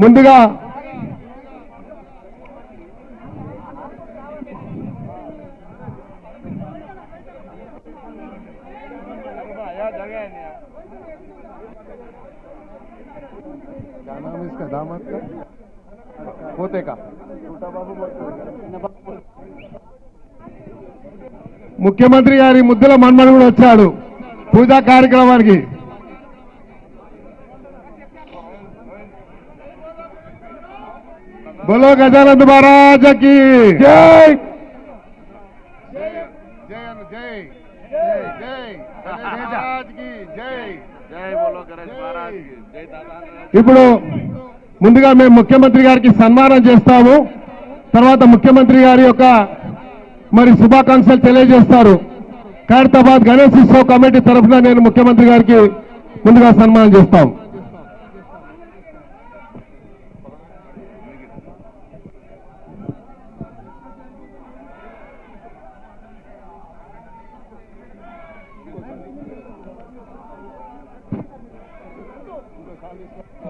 ముందుగా ముఖ్యమంత్రి గారి ముద్దుల మన్మడు కూడా వచ్చాడు. పూజా కార్యక్రమానికి. బోలో గజానంద్ మహారాజ్కి జై దాదా ఇప్పుడు ముందుగా మేము ముఖ్యమంత్రి గారికి సన్మానం చేస్తాము. తర్వాత ముఖ్యమంత్రి గారి యొక్క మరి శుభాకాంక్షలు తెలియజేస్తారు. ఖైరతాబాద్ గణేష్ ఉత్సవ్ కమిటీ తరఫున నేను ముఖ్యమంత్రి గారికి ముందుగా సన్మానం చేస్తాం.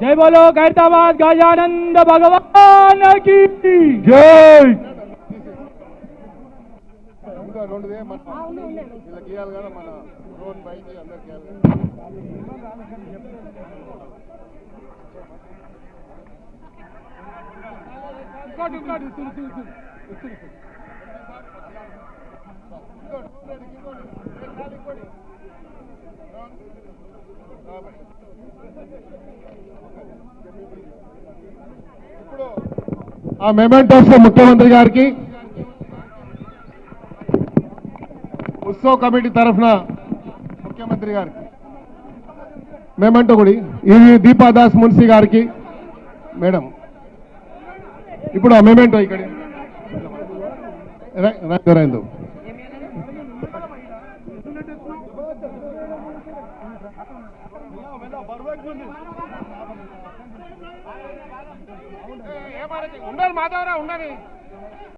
जय बोलो गैरताबाद गजानंद भगवान की। जय। हाँ, ఆ మెమెంటోస్ ముఖ్యమంత్రి గారికి ఉత్సవ్ కమిటీ తరఫున ముఖ్యమంత్రి గారికి మెమెంటో కూడా ఇది దీపాదాస్ మున్సీ గారికి. మేడం ఇప్పుడు ఆ మెమెంటో ఇక్కడ. రైందు ఉండాలి మాధవరా ఉండాలి